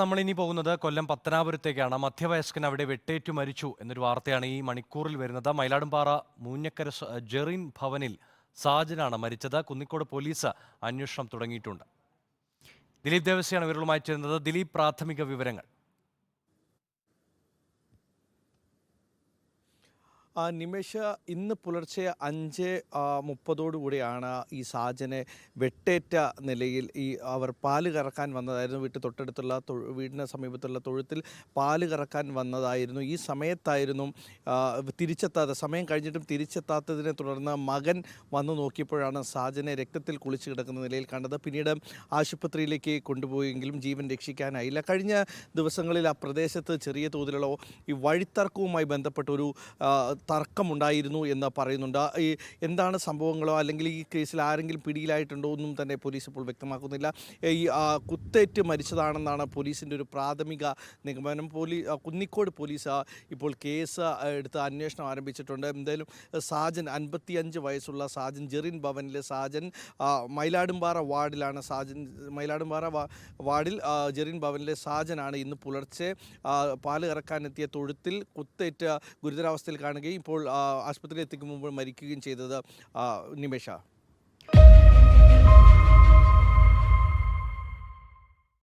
നമ്മൾ ഇനി പോകുന്നത് കൊല്ലം പത്തനാപുരത്തേക്കാണ്. മധ്യവയസ്കൻ അവിടെ വെട്ടേറ്റു മരിച്ചു എന്നൊരു വാർത്തയാണ് ഈ മണിക്കൂറിൽ വരുന്നത്. മയിലാടുംപാറ മൂഞ്ഞക്കര ജെറിൻ ഭവനിൽ സാജനാണ് മരിച്ചത്. കുന്നിക്കോട് പോലീസ് അന്വേഷണം തുടങ്ങിയിട്ടുണ്ട്. ദിലീപ് ദേവസ്യാണ് ഇവരുമായി ചേരുന്നത് ദിലീപ് പ്രാഥമിക വിവരങ്ങൾ. നിമിഷ ഇന്ന് പുലർച്ചെ അഞ്ച് മുപ്പതോടുകൂടിയാണ് ഈ സാജനെ വെട്ടേറ്റ നിലയിൽ ഈ അവർ പാൽ കറക്കാൻ വന്നതായിരുന്നു. വീട്ടിൽ തൊട്ടടുത്തുള്ള വീടിന് സമീപത്തുള്ള തൊഴുത്തിൽ പാൽ കറക്കാൻ വന്നതായിരുന്നു. ഈ സമയത്തായിരുന്നു തിരിച്ചെത്താത്ത തിരിച്ചെത്താതെ സമയം കഴിഞ്ഞിട്ടും തിരിച്ചെത്താത്തതിനെ തുടർന്ന് മകൻ വന്നു നോക്കിയപ്പോഴാണ് സാജനെ രക്തത്തിൽ കുളിച്ച് കിടക്കുന്ന നിലയിൽ കണ്ടത്. പിന്നീട് ആശുപത്രിയിലേക്ക് കൊണ്ടുപോയെങ്കിലും ജീവൻ രക്ഷിക്കാനായില്ല. കഴിഞ്ഞ ദിവസങ്ങളിൽ ആ പ്രദേശത്ത് ചെറിയ തോതിലുള്ള ഈ വഴിത്തർക്കവുമായി ബന്ധപ്പെട്ട ഒരു ആ, തർക്കമുണ്ടായിരുന്നു എന്ന് പറയുന്നുണ്ട്. ഈ എന്താണ് സംഭവങ്ങളോ അല്ലെങ്കിൽ ഈ കേസിൽ ആരെങ്കിലും പിടിയിലായിട്ടുണ്ടോ ഒന്നും തന്നെ പോലീസ് ഇപ്പോൾ വ്യക്തമാക്കുന്നില്ല. ഈ കുത്തേറ്റ് മരിച്ചതാണെന്നാണ് പോലീസിന്റെ ഒരു പ്രാഥമിക നിഗമനം. പോലീ കുന്നിക്കോട് പോലീസ് ഇപ്പോൾ കേസ് എടുത്ത് അന്വേഷണം ആരംഭിച്ചിട്ടുണ്ട്. എന്തായാലും സാജൻ അൻപത്തിയഞ്ച് വയസ്സുള്ള സാജൻ ജെറിൻ ഭവനിലെ സാജൻ മൈലാടുംപാറ വാർഡിലാണ് സാജൻ മയിലാടുംപാറ വാർഡിൽ ജെറിൻ ഭവനിലെ സാജനാണ് ഇന്ന് പുലർച്ചെ പാൽ കറക്കാനെത്തിയ തൊഴുത്തിൽ കുത്തേറ്റ് ഗുരുതരാവസ്ഥയിൽ കാണുകയും ഇപ്പോൾ ആശുപത്രിയിൽ എത്തിക്കുമ്പോൾ മരിക്കുകയും ചെയ്തത് നിമിഷ.